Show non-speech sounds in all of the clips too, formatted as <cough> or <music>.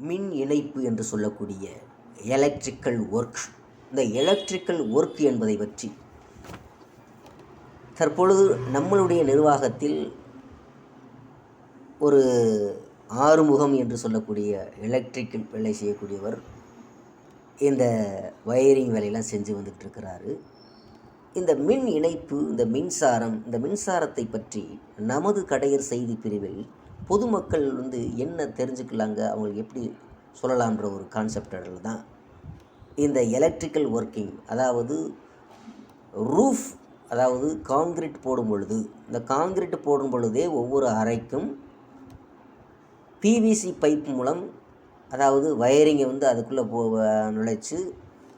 மின் இணைப்பு என்று சொல்லக்கூடிய எலக்ட்ரிக்கல் ஒர்க் இந்த எலக்ட்ரிக்கல் ஒர்க் என்பதை பற்றி தற்பொழுது நம்மளுடைய நிர்வாகத்தில் ஒரு ஆறுமுகம் என்று சொல்லக்கூடிய எலக்ட்ரிக்கல் வேலை செய்யக்கூடியவர் இந்த வயரிங் வேலையெல்லாம் செஞ்சு வந்துட்டு இருக்கிறாரு இந்த மின் இணைப்பு இந்த மின்சாரம் இந்த மின்சாரத்தை பற்றி நமது கடையர் செய்தி பிரிவில் பொதுமக்கள் வந்து என்ன தெரிஞ்சுக்கலாங்க? அவங்களுக்கு எப்படி சொல்லலாம்ன்ற ஒரு கான்செப்டில் தான் இந்த எலக்ட்ரிக்கல் ஒர்க்கிங் அதாவது ரூஃப் அதாவது காங்கிரீட் போடும் பொழுது இந்த காங்கிரீட் போடும் பொழுதே ஒவ்வொரு அறைக்கும் பிவிசி பைப் மூலம் அதாவது வயரிங்கை வந்து அதுக்குள்ளே போ நுழைச்சு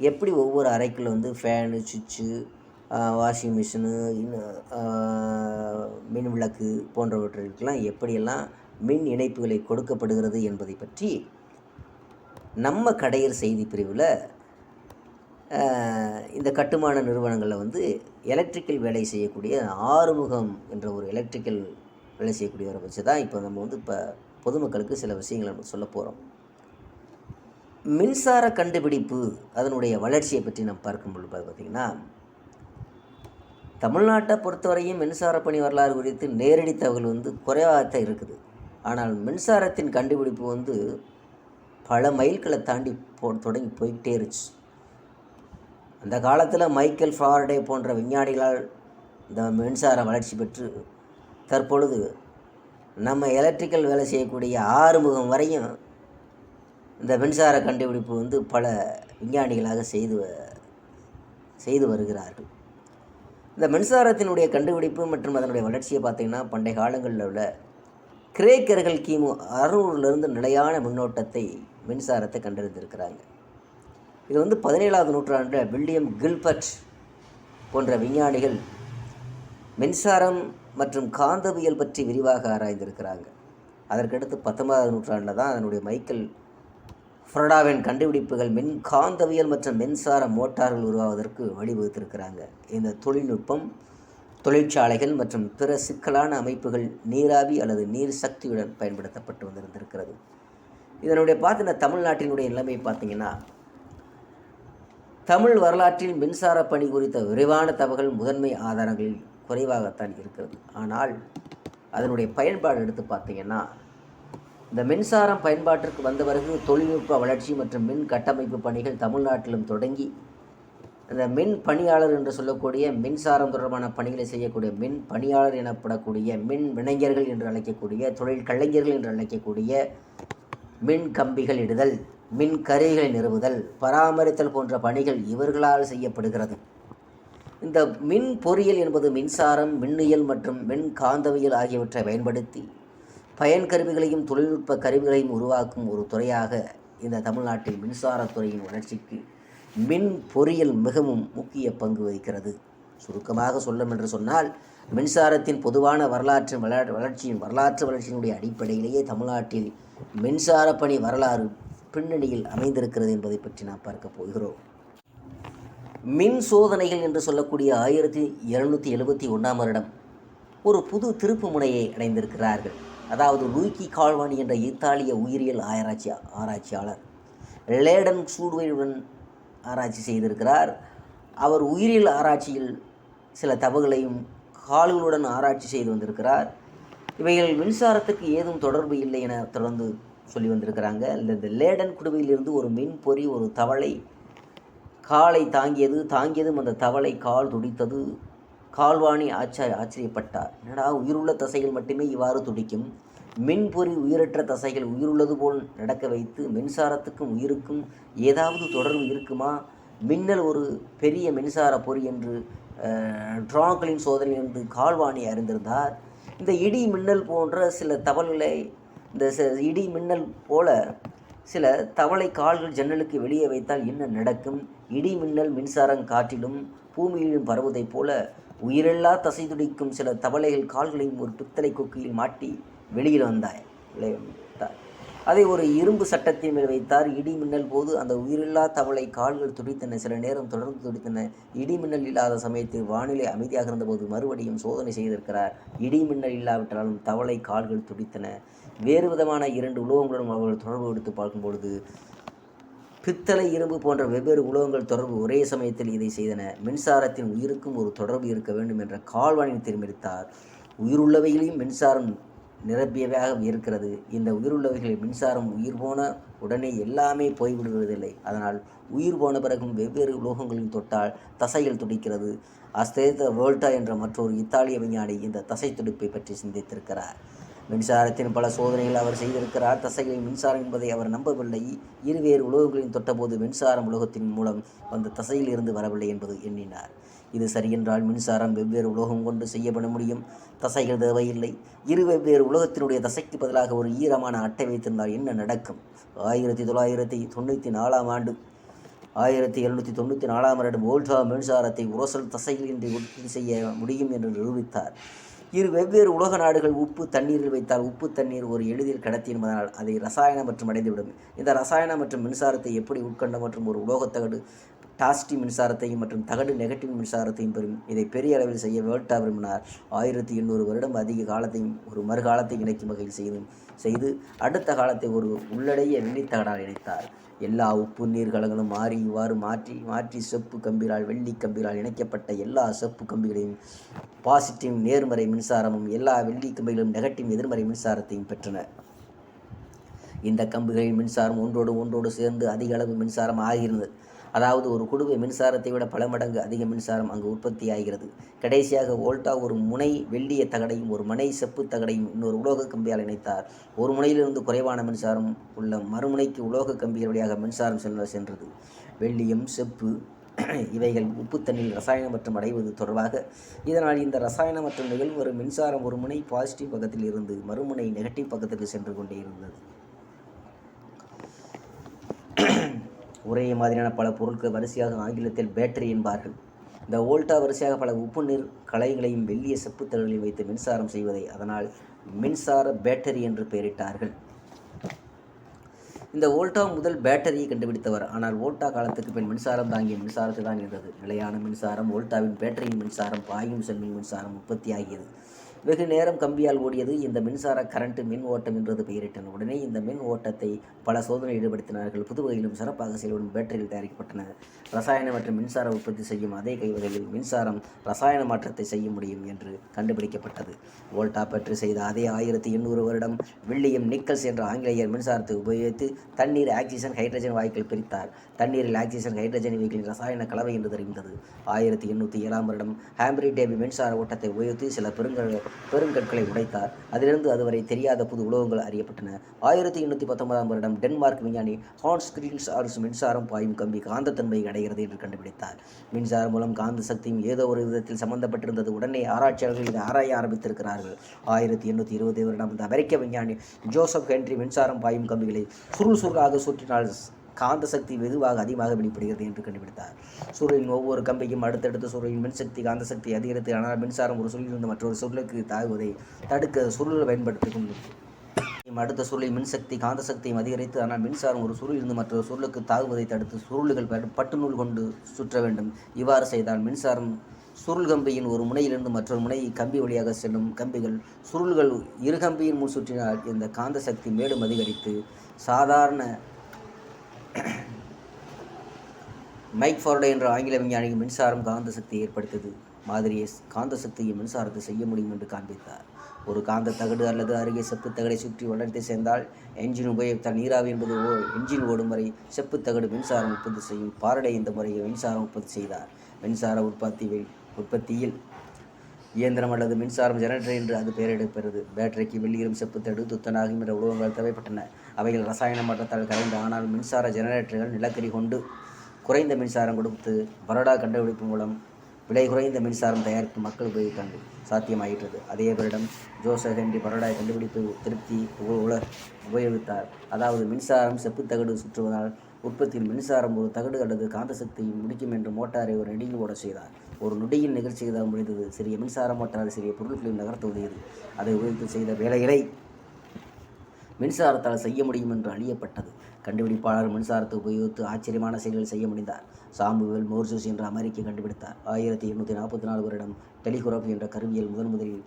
எப்படி ஒவ்வொரு அறைக்குள்ளே வந்து ஃபேனு சுவிட்சு வாஷிங் மிஷினு மின் விளக்கு போன்றவற்றிற்கெல்லாம் எப்படியெல்லாம் மின் இணைப்புகளை கொடுக்கப்படுகிறது என்பதை பற்றி நம்ம கடையர் செய்தி பிரிவில் இந்த கட்டுமான நிறுவனங்களில் வந்து எலக்ட்ரிக்கல் வேலை செய்யக்கூடிய ஆறுமுகம் என்ற ஒரு எலக்ட்ரிக்கல் வேலை செய்யக்கூடியவரை வச்சு தான் இப்போ நம்ம வந்து இப்போ பொதுமக்களுக்கு சில விஷயங்களை நம்ம சொல்ல போகிறோம் மின்சார கண்டுபிடிப்பு அதனுடைய வளர்ச்சியை பற்றி நம்ம பார்க்கும் பொழுது பார்த்திங்கன்னா தமிழ்நாட்டை பொறுத்தவரையும் மின்சார பணி வரலாறு குறித்து நேரடி தகவல் வந்து குறைவாகத்தான் இருக்குது. ஆனால் மின்சாரத்தின் கண்டுபிடிப்பு வந்து பல மைல்களை தாண்டி போ தொடங்கி போய்கிட்டே இருச்சு அந்த காலத்தில் மைக்கேல் ஃபார்டே போன்ற விஞ்ஞானிகளால் இந்த மின்சார வளர்ச்சி பெற்று தற்பொழுது நம்ம எலக்ட்ரிக்கல் வேலை செய்யக்கூடிய ஆறுமுகம் வரையும் இந்த மின்சார கண்டுபிடிப்பு வந்து பல விஞ்ஞானிகளாக செய்து செய்து வருகிறார்கள். இந்த மின்சாரத்தினுடைய கண்டுபிடிப்பு மற்றும் அதனுடைய வளர்ச்சியை பார்த்திங்கன்னா பண்டைய காலங்களில் உள்ள கிரேக்கர்கள் கிமு அறுநூறுலேருந்து நிலையான முன்னோட்டத்தை மின்சாரத்தை கண்டறிந்திருக்கிறாங்க. இது வந்து பதினேழாவது நூற்றாண்டில் வில்லியம் கில்பர்ட் போன்ற விஞ்ஞானிகள் மின்சாரம் மற்றும் காந்தவியல் பற்றி விரிவாக ஆராய்ந்திருக்கிறாங்க. அதற்கடுத்து பத்தொன்பதாவது நூற்றாண்டில் தான் அதனுடைய மைக்கேல் ஃப்ரடாவின் கண்டுபிடிப்புகள் மின் காந்தவியல் மற்றும் மின்சார மோட்டார்கள் உருவாவதற்கு வழிவகுத்திருக்கிறாங்க. இந்த தொழில்நுட்பம் தொழிற்சாலைகள் மற்றும் பிற சிக்கலான அமைப்புகள் நீராவி அல்லது நீர் சக்தியுடன் பயன்படுத்தப்பட்டு வந்திருந்திருக்கிறது. இதனுடைய பார்த்தீங்கன்னா தமிழ்நாட்டினுடைய நிலைமை பார்த்தீங்கன்னா தமிழ் வரலாற்றில் மின்சார பணி குறித்த விரிவான தகவல் முதன்மை ஆதாரங்களில் குறைவாகத்தான் இருக்கிறது. ஆனால் அதனுடைய பயன்பாடு எடுத்து பார்த்தீங்கன்னா இந்த மின்சாரம் பயன்பாட்டிற்கு வந்த பிறகு தொழில்நுட்ப வளர்ச்சி மற்றும் மின் கட்டமைப்பு பணிகள் தமிழ்நாட்டிலும் தொடங்கி இந்த மின் பணியாளர் என்று சொல்லக்கூடிய மின்சாரம் தொடர்பான பணிகளை செய்யக்கூடிய மின் பணியாளர் எனப்படக்கூடிய மின் வினைஞர்கள் என்று அழைக்கக்கூடிய தொழில் கலைஞர்கள் என்று அழைக்கக்கூடிய மின் கம்பிகள் இடுதல் மின் கருவிகளை நிறுவுதல் பராமரித்தல் போன்ற பணிகள் இவர்களால் செய்யப்படுகிறது. இந்த மின் பொறியியல் என்பது மின்சாரம் மின்னியல் மற்றும் மின் காந்தவியல் ஆகியவற்றை பயன்படுத்தி பயன் கருவிகளையும் தொழில்நுட்ப கருவிகளையும் உருவாக்கும் ஒரு துறையாக இந்த தமிழ்நாட்டில் மின்சாரத்துறையின் வளர்ச்சிக்கு மின் பொறியியல் மிகவும் முக்கிய பங்கு வகிக்கிறது. சுருக்கமாக சொல்லும் என்று சொன்னால் மின்சாரத்தின் பொதுவான வரலாற்றின் வள வளர்ச்சியின் வரலாற்று வளர்ச்சியினுடைய அடிப்படையிலேயே தமிழ்நாட்டில் மின்சார பணி வரலாறு பின்னணியில் அமைந்திருக்கிறது என்பதை பற்றி நாம் பார்க்க போகிறோம். மின் சோதனைகள் என்று சொல்லக்கூடிய ஆயிரத்தி எழுநூற்றி எழுபத்தி ஒன்றாம் வருடம் ஒரு புது திருப்பு முனையை அடைந்திருக்கிறார்கள். அதாவது லூக்கி கால்வானி என்ற இத்தாலிய உயிரியல் ஆராய்ச்சி ஆராய்ச்சியாளர் லேடன் சூடுவையுடன் ஆராய்ச்சி செய்திருக்கிறார். அவர் உயிரியல் ஆராய்ச்சியில் சில தவறுகளையும் கால்களுடன் ஆராய்ச்சி செய்து வந்திருக்கிறார். இவைகள் மின்சாரத்துக்கு ஏதும் தொடர்பு இல்லை என தொடர்ந்து சொல்லி வந்திருக்கிறாங்க. இந்த லேடன் குடுவையிலிருந்து ஒரு மின் பொறி ஒரு தவளை காலை தாங்கியது தாங்கியதும் அந்த தவளை கால் துடித்தது. கால்வாணி ஆச்சாரி ஆச்சரியப்பட்டார். என்னடா உயிருள்ள தசைகள் மட்டுமே இவ்வாறு துடிக்கும்? மின்பொறி உயிரற்ற தசைகள் உயிருள்ளது போல் நடக்க வைத்து மின்சாரத்துக்கும் உயிருக்கும் ஏதாவது தொடர்பு இருக்குமா? மின்னல் ஒரு பெரிய மின்சார பொறி என்று ட்ராக்களின் சோதனை என்று கால்வாணி அறிந்திருந்தார். இந்த இடி மின்னல் போன்ற சில தவல்களை இந்த இடி மின்னல் போல சில தவளை கால்கள் ஜன்னலுக்கு வெளியே வைத்தால் என்ன நடக்கும்? இடி மின்னல் மின்சாரம் காற்றிலும் பூமியிலும் பரவுவதைப் போல உயிரில்லா தசை துடிக்கும் சில தவளைகள் கால்களையும் ஒரு பித்தளை கொக்கியில் மாட்டி வெளியில் வந்தாய். விளைவித்தார் அதை ஒரு இரும்பு சட்டத்தின் மேல் வைத்தார். இடி மின்னல் போது அந்த உயிரில்லா தவளை கால்கள் துடித்தன. சில நேரம் தொடர்ந்து துடித்தன. இடி மின்னல் இல்லாத சமயத்தில் வானிலை அமைதியாக இருந்தபோது மறுபடியும் சோதனை செய்திருக்கிறார். இடி மின்னல் இல்லாவிட்டாலும் தவளை கால்கள் துடித்தன. வேறு விதமான இரண்டு உலோகங்களுடன் அவர்கள் தொடர்பு எடுத்து பார்க்கும் பொழுது பித்தளை இரும்பு போன்ற வெவ்வேறு உலோகங்கள் தொடர்பு ஒரே சமயத்தில் இதை செய்தன. மின்சாரத்தின் உயிருக்கும் ஒரு தொடர்பு இருக்க வேண்டும் என்ற கால்வானின் தீர்மானித்தார் உயிருள்ளவைகளையும் மின்சாரம் நிரப்பியவையாக இருக்கிறது. இந்த உயிருள்ளவைகளில் மின்சாரம் உயிர் போன உடனே எல்லாமே போய்விடுவதில்லை அதனால் உயிர் போன பிறகும் வெவ்வேறு உலோகங்களின் தொட்டால் தசைகள் துடிக்கிறது. அஸ்தேத வேல்டா என்ற மற்றொரு இத்தாலிய விஞ்ஞானி இந்த தசை துடிப்பை பற்றி சிந்தித்திருக்கிறார். மின்சாரத்தின் பல சோதனைகள் அவர் செய்திருக்கிறார். தசைகளில் மின்சாரம் என்பதை அவர் நம்பவில்லை. இருவேறு உலோகங்களின் தொட்டபோது மின்சாரம் உலோகத்தின் மூலம் வந்த தசையில் இருந்து வரவில்லை என்பது எண்ணினார். இது சரியென்றால் மின்சாரம் வெவ்வேறு உலோகம் கொண்டு செய்யப்பட முடியும். தசைகள் தேவையில்லை. இரு வெவ்வேறு உலோகத்தினுடைய தசைக்கு பதிலாக ஒரு ஈரமான அட்டை வைத்திருந்தால் என்ன நடக்கும்? ஆயிரத்தி தொள்ளாயிரத்தி தொண்ணூற்றி நாலாம் ஆண்டு ஆயிரத்தி எழுநூற்றி தொண்ணூற்றி நாலாம் ஆண்டு வோல்டா மின்சாரத்தை உரசல் தசையில் இன்றி உற்பத்தி செய்ய முடியும் என்று நிரூபித்தார். இரு வெவ்வேறு உலக நாடுகள் உப்பு தண்ணீரில் வைத்தால் உப்பு தண்ணீர் ஒரு எளிதில் கடத்தி என்பதனால் அதை ரசாயனம் மற்றும் அடைந்துவிடும். இந்த ரசாயனம் மற்றும் மின்சாரத்தை எப்படி உட்கண்ட மற்றும் ஒரு உலோகத்தகடு டாஸ்டி மின்சாரத்தையும் மற்றும் தகடு நெகட்டிவ் மின்சாரத்தையும் பெறும்? இதை பெரிய அளவில் செய்ய வேல்டா விரும்பினார். ஆயிரத்தி எண்ணூறு வருடம் அதிக காலத்தையும் ஒரு மறுகாலத்தை இணைக்கும் வகையில் செய்தும் செய்து அடுத்த காலத்தை ஒரு உள்ளடைய வெள்ளித்தகடால் இணைத்தார். எல்லா உப்பு நீர் கலங்களும் மாறி இவ்வாறு மாற்றி மாற்றி செப்பு கம்பிகளால் வெள்ளி கம்பிகளால் இணைக்கப்பட்ட எல்லா செப்பு கம்பிகளையும் பாசிட்டிவ் நேர்மறை மின்சாரமும் எல்லா வெள்ளி கம்பிகளும் நெகட்டிவ் எதிர்மறை மின்சாரத்தையும் பெற்றன. இந்த கம்புகளின் மின்சாரம் ஒன்றோடு ஒன்றோடு சேர்ந்து அதிக அளவு மின்சாரம் ஆகிறது அதாவது ஒரு குடுவை மின்சாரத்தை விட பல மடங்கு அதிக மின்சாரம் அங்கு உற்பத்தி ஆகிறது கடைசியாக வோல்டா ஒரு முனை வெள்ளிய தகடையும் ஒரு மனை செப்பு தகடையும் இன்னொரு உலோக கம்பியால் இணைத்தார். ஒரு முனையிலிருந்து குறைவான மின்சாரம் உள்ள மறுமுனைக்கு உலோக கம்பிகள் வழியாக மின்சாரம் செல்ல சென்றது. வெள்ளியம் செப்பு <clears throat> இவைகள் உப்பு தண்ணீர் ரசாயனம் மற்றும் அடைவது தொடர்பாக. இதனால் இந்த ரசாயனம் மற்றும் நிகழ்வு வரும் மின்சாரம் ஒரு முனை பாசிட்டிவ் பக்கத்தில் இருந்து மறுமுனை நெகட்டிவ் பக்கத்துக்கு சென்று கொண்டே இருந்தது. ஒரே மாதிரியான பல பொருட்கள் வரிசையாக ஆங்கிலத்தில் பேட்டரி என்பார்கள். இந்த ஓல்டா வரிசையாக பல உப்பு நீர் கலைகளையும் வெள்ளிய செப்புத்தகளையும் வைத்து மின்சாரம் செய்வதை அதனால் மின்சார பேட்டரி என்று பெயரிட்டார்கள். இந்த ஓல்டா முதல் பேட்டரியை கண்டுபிடித்தவர். ஆனால் ஓல்டா காலத்துக்கு பின் மின்சாரம் தாங்கிய மின்சாரத்தை தான் இருந்தது. நிலையான மின்சாரம் ஓல்டாவின் பேட்டரியின் மின்சாரம் பாயும் செல்மின் மின்சாரம் உற்பத்தி ஆகியது வெகு நேரம் கம்பியால் ஓடியது இந்த மின்சார கரண்ட் மின் ஓட்டம் என்றது பெயரிட்டன. உடனே இந்த மின் ஓட்டத்தை பல சோதனை ஈடுபடுத்தினார்கள். புதுவகையிலும் சிறப்பாக செயல்படும் பேட்டரிகள் தயாரிக்கப்பட்டன. ரசாயன மற்றும் மின்சார உற்பத்தி செய்யும் அதே கைவகையில் மின்சாரம் ரசாயன மாற்றத்தை செய்ய முடியும் என்று கண்டுபிடிக்கப்பட்டது. வோல்டா பற்றி செய்த அதே ஆயிரத்தி எண்ணூறு வருடம் வில்லியம் நிக்கல்ஸ் என்ற ஆங்கிலேயர் மின்சாரத்தை உபயோகித்து தண்ணீர் ஆக்சிஜன் ஹைட்ரஜன் வாயுக்கள் பிரித்தார். தண்ணீரில் ஆக்சிஜன் ஹைட்ரஜன் இவைகளின் ரசாயன கலவை என்று தெரிந்தது. ஆயிரத்தி எண்ணூற்றி ஏழாம் வருடம் ஹாம்பரி டேவி மின்சார ஓட்டத்தை உபயோகித்து சில பெருங்கல் பெருங்கற்களை உடைத்தார். அதிலிருந்து அதுவரை தெரியாத புது உலோகங்கள் அறியப்பட்டன. ஆயிரத்தி எண்ணூற்றி பத்தொன்பதாம் வருடம் டென்மார்க் விஞ்ஞானி ஹான்ஸ் கிரீன்ஸ் ஆர்ஸ் மின்சாரம் பாயும் கம்பி காந்தத்தன்மை அடைகிறது என்று கண்டுபிடித்தார். மின்சாரம் மூலம் காந்த சக்தியும் ஏதோ ஒரு விதத்தில் சம்பந்தப்பட்டிருந்தது. உடனே ஆராய்ச்சியாளர்கள் இதை ஆராய ஆரம்பித்திருக்கிறார்கள். ஆயிரத்தி எண்ணூற்றி இருபது வருடம் இந்த அமெரிக்க விஞ்ஞானி ஜோசப் ஹென்ரி மின்சாரம் பாயும் கம்பிகளை சுருள் சுருளாக சுற்றினால் காந்த சக்தி வெதுவாக அதிகமாக வெளிப்படுகிறது என்று கண்டுபிடித்தார். சூரியன் ஒவ்வொரு கம்பியும் அடுத்தடுத்த சூரியன் மின்சக்தி காந்த சக்தி அதிகரித்து ஆனால் மின்சாரம் ஒரு சுருளிலிருந்து மற்றொரு சுருளுக்கு தாகுவதை தடுக்க சுருளை பயன்படுத்தி கொண்டு அடுத்த சுருளில் மின்சக்தி காந்த சக்தியும் அதிகரித்து ஆனால் மின்சாரம் ஒரு சுருளிலிருந்து மற்றொரு சுருளுக்கு தாகுவதை தடுத்து சுருள்கள் பட்டு நூல் கொண்டு சுற்ற வேண்டும். இவ்வாறு செய்தால் மின்சாரம் சுருள் கம்பியின் ஒரு முனையிலிருந்து மற்றொரு முனை கம்பி வழியாக செல்லும். கம்பிகள் சுருள்கள் இரு கம்பியின் முன் சுற்றினால் இந்த காந்த சக்தி மேலும் அதிகரித்து சாதாரண <clears throat> மைக் ஃபார்டே என்ற ஆங்கில விஞ்ஞானிக்கு மின்சாரம் காந்த சக்தியை ஏற்படுத்தது. மாதிரியை காந்த சக்தியை மின்சாரத்தை செய்ய முடியும் என்று காண்பித்தார். ஒரு காந்த தகடு அல்லது அருகே செப்பு தகடை சுற்றி வளர்த்து சேர்ந்தால் என்ஜின் உபயோகித்தால் நீராவி என்பது ஓ என்ஜின் ஓடும் வரை செப்பு தகடு மின்சாரம் உற்பத்தி செய்யும். பாரடை இந்த முறையை மின்சாரம் உற்பத்தி செய்தார். மின்சார உற்பத்தி உற்பத்தியில் இயந்திரம் அல்லது மின்சாரம் ஜெனரேட்டர் என்று அது பெயரிடப்பெறுது. பேட்டரிக்கு வெள்ளியிலும் செப்புத்தடு துத்தநாகம் என்ற உலோகங்கள் தேவைப்பட்டன. அவைகள் ரசாயன மாற்றத்தால் கரைந்த ஆனால் மின்சார ஜெனரேட்டர்கள் நிலக்கரி கொண்டு குறைந்த மின்சாரம் கொடுத்து பரோடா கண்டுபிடிப்பு மூலம் விலை குறைந்த மின்சாரம் தயாரிக்கும் மக்கள் உபயோகித்தாங்க சாத்தியமாயிற்றது. அதே வருடம் ஜோசப் ஹென்றி பரோடா கண்டுபிடிப்பு திருப்தி உல உபயோகித்தார். அதாவது மின்சாரம் செப்புத்தகடு சுற்றுவதால் உற்பத்தியில் மின்சாரம் ஒரு தகடு அல்லது காந்த சக்தியை முடிக்கும் என்று மோட்டாரை ஒரு நெடியில் ஓட செய்தார். ஒரு நொடியின் நிகழ்ச்சி தான் முடிந்தது. சிறிய மின்சார மோட்டார் சிறிய பொருட்களையும் நகர்த்த உதவியது. அதை உபயோகித்து செய்த வேலைகளை மின்சாரத்தால் செய்ய முடியும் என்று அறியப்பட்டது கண்டுபிடிப்பாளர் மின்சாரத்தை உபயோகித்து ஆச்சரியமான செயல்கள் செய்ய முடிந்தார். சாம்புவேல் மோர்சூஸ் என்ற அமெரிக்க கண்டுபிடித்தார். ஆயிரத்தி எண்ணூற்றி நாற்பத்தி நாலு வருடம் டெலிகிராஃப் என்ற கருவியல் முதன் முதலில்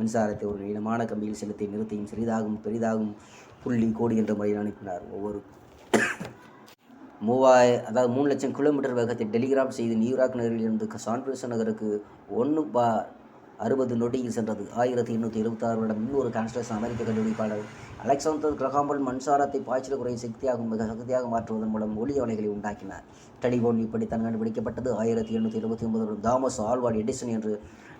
மின்சாரத்தை ஒரு நீளமான கம்பியில் செலுத்தி நிறுத்தியும் சிறிதாகவும் பெரிதாகவும் புள்ளி கோடி என்ற முறையில் அனுப்பினார். ஒவ்வொரு மூவாய அதாவது மூணு லட்சம் கிலோமீட்டர் வேகத்தை டெலிகிராம் செய்து நியூயார்க் நகரில் இருந்து நகருக்கு ஒன்று பா அறுபது நொடியில் சென்றது. ஆயிரத்தி எண்ணூற்றி இருபத்தாறு வருடம் இன்னொரு கான்ஸ்டலேஷன் அமெரிக்க கண்டுபிடிப்பாளர் அலெக்சாந்தர் கிரகாம்பல் மின்சாரத்தை பாய்ச்சல் குறைய சக்தியாகும் மிக சக்தியாக மாற்றுவதன் மூலம் ஒளி அலைகளை உண்டாக்கினார். டெலிபோன் இப்படித்தான் கண்டுபிடிக்கப்பட்டது. ஆயிரத்தி எண்ணூற்றி எழுபத்தி ஒன்பது தாமஸ் ஆல்வார்ட் எடிசன் என்று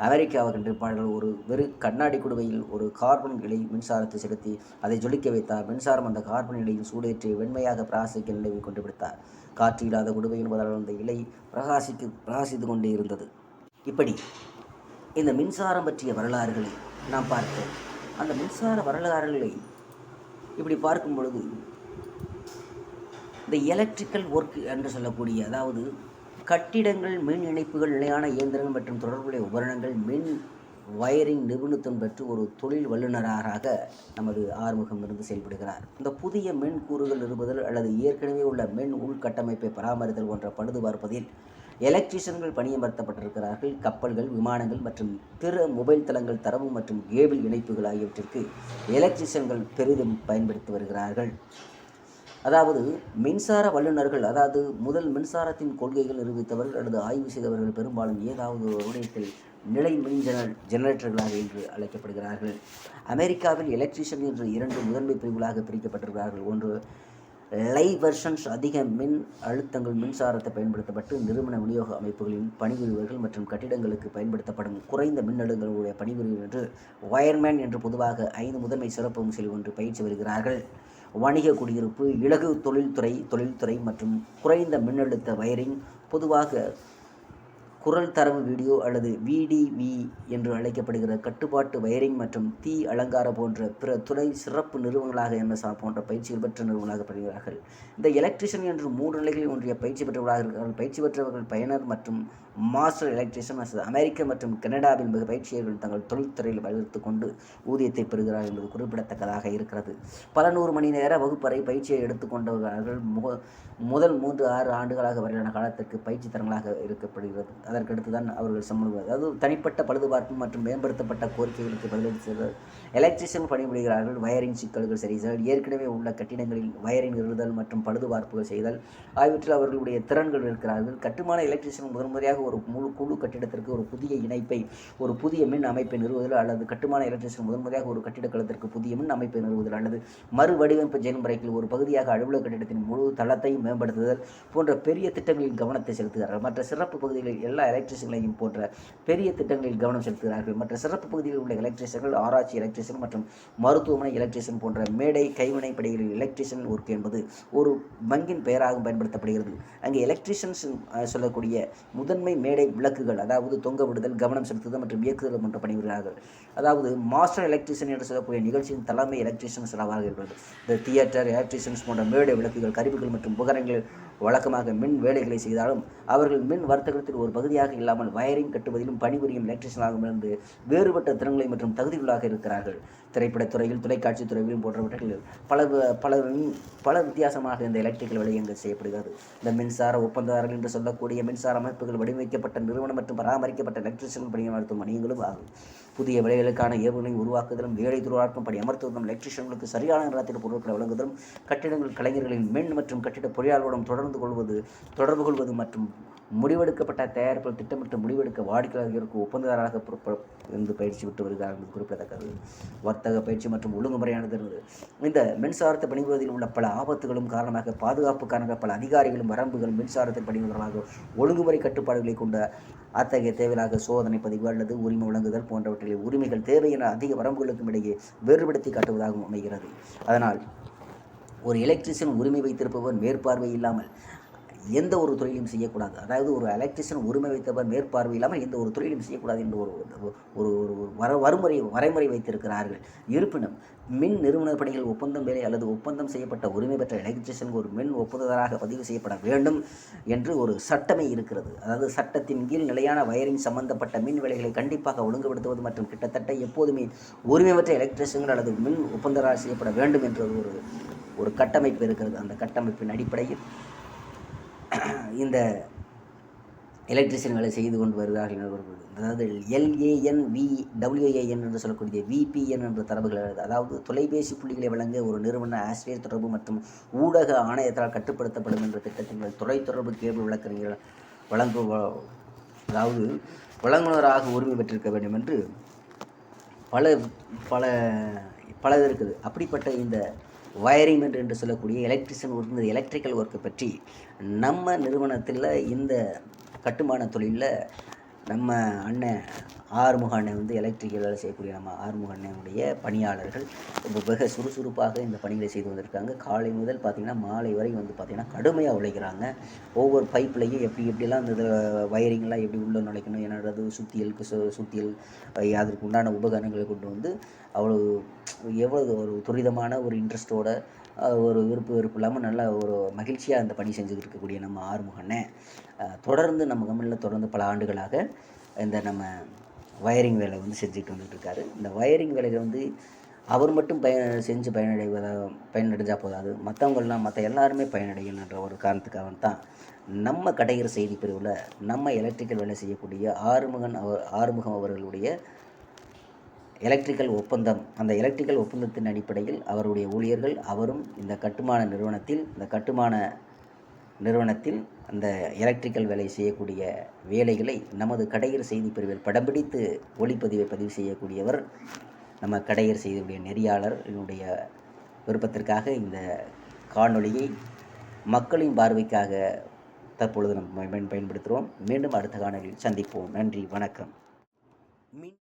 அமெரிக்காவை கண்டுபிடிப்பாளர்கள் ஒரு வெறு கண்ணாடி குடுவையில் ஒரு கார்பன் இலை மின்சாரத்தை செலுத்தி அதை ஜொலிக்க வைத்தார். மின்சாரம் அந்த கார்பன் இலையில் சூடேற்றி வெண்மையாக பிராசிக்க நிலையை கண்டுபிடித்தார் காற்று இல்லாத குடுவை என்பதால் அந்த இலை பிரகாசிக்கு பிரகாசித்து கொண்டே இருந்தது. இப்படி இந்த மின்சாரம் பற்றிய வரலாறுகளை நாம் பார்த்தோம் அந்த மின்சார வரலாறுகளை இப்படி பார்க்கும் பொழுது இந்த எலக்ட்ரிக்கல் ஒர்க் என்று சொல்லக்கூடிய அதாவது கட்டிடங்கள் மின் இணைப்புகள் நிலையான இயந்திரங்கள் மற்றும் தொடர்புடைய உபகரணங்கள் மின் வயரிங் நிபுணத்துவம் பெற்று ஒரு தொழில் வல்லுநராக நமது ஆறுமுகம் இருந்து செயல்படுகிறார். இந்த புதிய மின் கூறுகள் இருப்பதில் அல்லது ஏற்கனவே உள்ள மின் உள்கட்டமைப்பை பராமரித்தல் போன்ற பழுது பார்ப்பதில் எலக்ட்ரீஷியன்கள் பணியமர்த்தப்பட்டிருக்கிறார்கள். கப்பல்கள் விமானங்கள் மற்றும் பிற மொபைல் தளங்கள் தரவு மற்றும் கேபிள் இணைப்புகள் ஆகியவற்றிற்கு எலக்ட்ரீஷியன்கள் பெரிதும் பயன்படுத்தி வருகிறார்கள். அதாவது மின்சார வல்லுநர்கள் அதாவது முதல் மின்சாரத்தின் கொள்கைகள் நிரூபித்தவர்கள் அல்லது ஆய்வு செய்தவர்கள் பெரும்பாலும் ஏதாவது ஒரு உடையத்தில் நிலை மின் ஜெனரல் ஜெனரேட்டர்களாக என்று அழைக்கப்படுகிறார்கள். அமெரிக்காவில் எலக்ட்ரீஷியன் என்று இரண்டு முதன்மை பிரிவுகளாக பிரிக்கப்பட்டிருக்கிறார்கள். ஒன்று லைவ் வெர்ஷன்ஸ் அதிக மின் அழுத்தங்கள் மின்சாரத்தை பயன்படுத்தப்பட்டு நிறுவன விநியோக அமைப்புகளின் பணிபுரிவர்கள் மற்றும் கட்டிடங்களுக்கு பயன்படுத்தப்படும் குறைந்த மின்னழுத்தங்களுடைய பணிபுரிவர் என்று வயர்மேன் என்று பொதுவாக ஐந்து முதன்மை சிறப்பு அம்சில் ஒன்று பயிற்சி வருகிறார்கள். வணிக குடியிருப்பு இலகு தொழில்துறை தொழில்துறை மற்றும் குறைந்த மின்னழுத்த வயரிங் பொதுவாக குரல் தரவு வீடியோ அல்லது விடிவி என்று அழைக்கப்படுகிற கட்டுப்பாட்டு வயரிங் மற்றும் தீ அலங்கார போன்ற பிற துறை சிறப்பு நிறுவனங்களாக எம்எஸ்ஆ போன்ற பயிற்சிகள் பெற்ற நிறுவனங்களாக பெறுகிறார்கள் இந்த எலக்ட்ரிஷியன் என்று மூன்று நிலைகளில் ஒன்றிய பயிற்சி பெற்றவர்களாக இருக்கிறார்கள். பயிற்சி பெற்றவர்கள் பயனர் மற்றும் மாஸ்டர் எலக்ட்ரிஷியன் அமெரிக்க மற்றும் கனடாவில் மிக பயிற்சியர்கள் தங்கள் தொழில்துறையில் வளர்த்து கொண்டு ஊதியத்தை பெறுகிறார் என்பது குறிப்பிடத்தக்கதாக இருக்கிறது. பல நூறு மணி நேர வகுப்பறை பயிற்சியை எடுத்துக்கொண்டவர்கள் முதல் மூன்று ஆறு ஆண்டுகளாக வரையிலான காலத்திற்கு பயிற்சி தரங்களாக இருக்கப்படுகிறது அதற்கடுத்து தான் அவர்கள் சம்பளம் அதாவது தனிப்பட்ட பழுதுபார்ப்பு மற்றும் மேம்படுத்தப்பட்ட கோரிக்கைகளுக்கு பதிலடி எலக்ட்ரிஷியன் பணிபுரிகிறார்கள். வயரிங் சிக்கல்கள் சரி செய்தல் ஏற்கனவே உள்ள கட்டிடங்களில் வயரிங் நிறுவுதல் மற்றும் பழுதுபார்ப்புகள் செய்தல் ஆகியவற்றில் அவர்களுடைய திறன்கள் இருக்கிறார்கள். கட்டுமான எலக்ட்ரிஷியன் முதன்முறையாக ஒரு முழு குழு கட்டிடத்திற்கு ஒரு புதிய இணைப்பை ஒரு புதிய மின் அமைப்பை நிறுவுதல் அல்லது கட்டுமான எலக்ட்ரிஷியன் முதன்முறையாக ஒரு கட்டிடக்கலத்திற்கு புதிய மின் அமைப்பை நிறுவுதல் அல்லது மறு வடிவமைப்பு ஒரு பகுதியாக அலுவலக கட்டிடத்தின் முழு தளத்தை மேம்படுத்துதல் போன்ற பெரிய திட்டங்களில் கவனத்தை செலுத்துகிறார்கள். மற்ற சிறப்பு பகுதிகளில் எல்லா எலக்ட்ரிஷியன்களையும் போன்ற பெரிய திட்டங்களில் கவனம் செலுத்துகிறார்கள். மற்ற சிறப்பு பகுதிகளில் உள்ள எலக்ட்ரிஷியன்கள் ஆராய்ச்சி எலக்ட்ரிஷியன் மற்றும் மருத்துவமனை எலக்ட்ரிஷியன் போன்ற மேடை கைவினை படைகளில் எலக்ட்ரிஷியன் ஒர்க் என்பது ஒரு வங்கின் பெயராகவும் பயன்படுத்தப்படுகிறது. அங்கே எலக்ட்ரிஷியன்ஸ் சொல்லக்கூடிய முதன்மை மேடை விளக்குகள் அதாவது தொங்க விடுதல் கவனம் செலுத்துதல் மற்றும் இயக்குதல் போன்ற பணிபுரிகிறார்கள். அதாவது மாஸ்டர் எலக்ட்ரிஷியன் என்று சொல்லக்கூடிய நிகழ்ச்சியின் தலைமை எலக்ட்ரிஷியன்ஸ் செலவாக இருக்கிறது இந்த தியேட்டர் எலக்ட்ரிஷியன்ஸ் போன்ற மேடை விளக்குகள் கருவிகள் மற்றும் உபகரணங்கள் வழக்கமாக மின் வேலைகளை செய்தாலும் அவர்கள் மின் வர்த்தகத்தில் ஒரு பகுதியாக இல்லாமல் வயரிங் கட்டுவதிலும் பணிபுரியும் எலக்ட்ரிஷியனாகவும் இருந்து வேறுபட்ட திறன்களை மற்றும் தகுதிகளாக இருக்கிறார்கள். திரைப்படத்துறையில் தொலைக்காட்சி துறையிலும் போன்றவற்றில் பல பல பல வித்தியாசமாக இந்த எலக்ட்ரிக்கல் அங்கு செய்யப்படுகிறது. இந்த மின்சார ஒப்பந்ததாரர்கள் என்று சொல்லக்கூடிய மின்சார அமைப்புகள் வடிவமைக்கப்பட்ட நிறுவனம் மற்றும் பராமரிக்கப்பட்ட எலக்ட்ரிஷியன் பணியமர்த்தும் வணிகங்களும் ஆகும். புதிய விலைகளுக்கான ஏவுகளை உருவாக்குதலும் வேலை துருவாக்கும் பணி அமர்த்துவதும் எலக்ட்ரிஷியன்களுக்கு சரியான நேரத்தில் பொருட்களை வழங்குவதும் கட்டிடங்கள் கலைஞர்களின் மின் மற்றும் கட்டிட பொறியாளர்களுடன் தொடர்ந்து கொள்வது தொடர்பு கொள்வது மற்றும் முடிவெடுக்கப்பட்ட தயாரிப்புகள் திட்டமிட்டு முடிவெடுக்க வாடிக்கையாளர்களுக்கு ஒப்பந்ததாரராக இருந்து பயிற்சி விட்டு வருகிறார் என்பது குறிப்பிடத்தக்கது. வர்த்தக பயிற்சி மற்றும் ஒழுங்குமுறையானது இருந்தது இந்த மின்சாரத்தை பணிபுரிவதில் உள்ள பல ஆபத்துகளும் காரணமாக பாதுகாப்பு காரணமாக பல அதிகாரிகளும் வரம்புகளும் மின்சாரத்தை பணிபுரிவதாக ஒழுங்குமுறை கட்டுப்பாடுகளை கொண்ட அத்தகைய தேவையாக சோதனை பதிவு அல்லது உரிமை வழங்குதல் போன்றவற்றில் உரிமைகள் தேவை என அதிக வரம்புகளுக்கும் இடையே வேறுபடுத்தி காட்டுவதாகவும் அமைகிறது. அதனால் ஒரு எலக்ட்ரிஷியன் உரிமை வைத்திருப்பவர் மேற்பார்வை இல்லாமல் எந்த ஒரு தொழிலும் செய்யக்கூடாது. அதாவது ஒரு எலக்ட்ரிஷியன் உரிமை வைத்தவர் மேற்பார்வை இல்லாமல் எந்த ஒரு தொழிலையும் செய்யக்கூடாது என்று ஒரு ஒரு ஒரு வர வறுமுறை வரைமுறை வைத்திருக்கிறார்கள். இருப்பினும் மின் நிறுவன பணிகள் ஒப்பந்தம் வேலை அல்லது ஒப்பந்தம் செய்யப்பட்ட உரிமை பெற்ற எலக்ட்ரிஷியன் ஒரு மின் ஒப்புதலாக பதிவு செய்யப்பட வேண்டும் என்று ஒரு சட்டமே இருக்கிறது. அதாவது சட்டத்தின் கீழ் நிலையான வயரிங் சம்பந்தப்பட்ட மின் வேலைகளை கண்டிப்பாக ஒழுங்குபடுத்துவது மற்றும் கிட்டத்தட்ட எப்போதுமே உரிமை பெற்ற எலக்ட்ரிஷியன்கள் அல்லது மின் ஒப்பந்தராக செய்யப்பட வேண்டும் என்ற ஒரு ஒரு கட்டமைப்பு இருக்கிறது. அந்த கட்டமைப்பின் அடிப்படையில் இந்த எலக்ட்ரிஷியன் வேலை செய்து கொண்டு வருகிறார்கள் என்று கூறப்படுது அதாவது எல்ஏஎன் வி டபிள்யூஏஎன் என்று சொல்லக்கூடிய விபிஎன் என்ற தரவுகள் அதாவது தொலைபேசி புள்ளிகளை வழங்க ஒரு நிறுவன ஆசிரியர் தொடர்பு மற்றும் ஊடக ஆணையத்தால் கட்டுப்படுத்தப்படும் என்ற திட்டத்தின் துறை தொடர்பு கேபிள் விளக்கறிஞர்கள் வழங்கு அதாவது வழங்குனராக உரிமை பெற்றிருக்க வேண்டும் என்று பல பல பல இருக்குது. அப்படிப்பட்ட இந்த வயரிங் என்று என்று சொல்லக்கூடிய எலக்ட்ரிஷியன் ஒர்க் இந்த எலக்ட்ரிக்கல் ஒர்க்கை பற்றி நம்ம நிறுவனத்தில் இந்த கட்டுமான தொழிலில் நம்ம அண்ணன் ஆறுமுக அண்ணன் வந்து எலக்ட்ரிக்கல் வேலை செய்யக்கூடிய நம்ம ஆறுமுக அண்ணனுடைய பணியாளர்கள் ரொம்ப வெக சுறுசுறுப்பாக இந்த பணிகளை செய்து வந்திருக்காங்க. காலை முதல் பார்த்திங்கன்னா மாலை வரை வந்து பார்த்திங்கன்னா கடுமையாக உழைக்கிறாங்க. ஒவ்வொரு பைப்லையும் எப்படி எப்படிலாம் இந்த இதில் வயரிங்லாம் எப்படி உள்ளே நுழைக்கணும் என்னது சுத்தியலுக்கு சு சுத்தியல் அதற்கு உண்டான உபகரணங்களை கொண்டு வந்து அவ்வளோ எவ்வளவு ஒரு துரிதமான ஒரு இன்ட்ரெஸ்ட்டோட ஒரு விருப்பு வெறுப்பு இல்லாமல் நல்ல ஒரு மகிழ்ச்சியாக அந்த பணி செஞ்சுக்கிட்டு இருக்கக்கூடிய நம்ம ஆறுமுகண்ணே தொடர்ந்து நம்ம கம்பெனியில் தொடர்ந்து பல ஆண்டுகளாக இந்த நம்ம வயரிங் வேலை வந்து செஞ்சுட்டு வந்துட்டு இருக்காரு இந்த வயரிங் வேலையில் வந்து அவர் மட்டும் பய செஞ்சு பயனடைவதாக பயனடைஞ்சால் போதாது மற்றவங்கள்லாம் மற்ற எல்லாருமே பயனடையணுன்ற ஒரு காரணத்துக்காக தான் நம்ம கடையர் செய்தி பிரிவில் நம்ம எலக்ட்ரிக்கல் வேலை செய்யக்கூடிய ஆறுமுகன் அவர் ஆறுமுகம் அவர்களுடைய எலக்ட்ரிக்கல் ஒப்பந்தம். அந்த எலக்ட்ரிக்கல் ஒப்பந்தத்தின் அடிப்படையில் அவருடைய ஊழியர்கள் அவரும் இந்த கட்டுமான நிறுவனத்தில் இந்த கட்டுமான நிறுவனத்தில் அந்த எலக்ட்ரிக்கல் வேலை செய்யக்கூடிய வேலைகளை நமது கடையர் செய்தி பிரிவில் படம் பிடித்து ஒளிப்பதிவை பதிவு செய்யக்கூடியவர் நம்ம கடையர் செய்தியுடைய நெறியாளர் என்னுடைய விருப்பத்திற்காக இந்த காணொளியை மக்களின் பார்வைக்காக தற்பொழுது நம்ம பயன்படுத்துகிறோம். மீண்டும் அடுத்த காணொலியில் சந்திப்போம். நன்றி. வணக்கம். மின்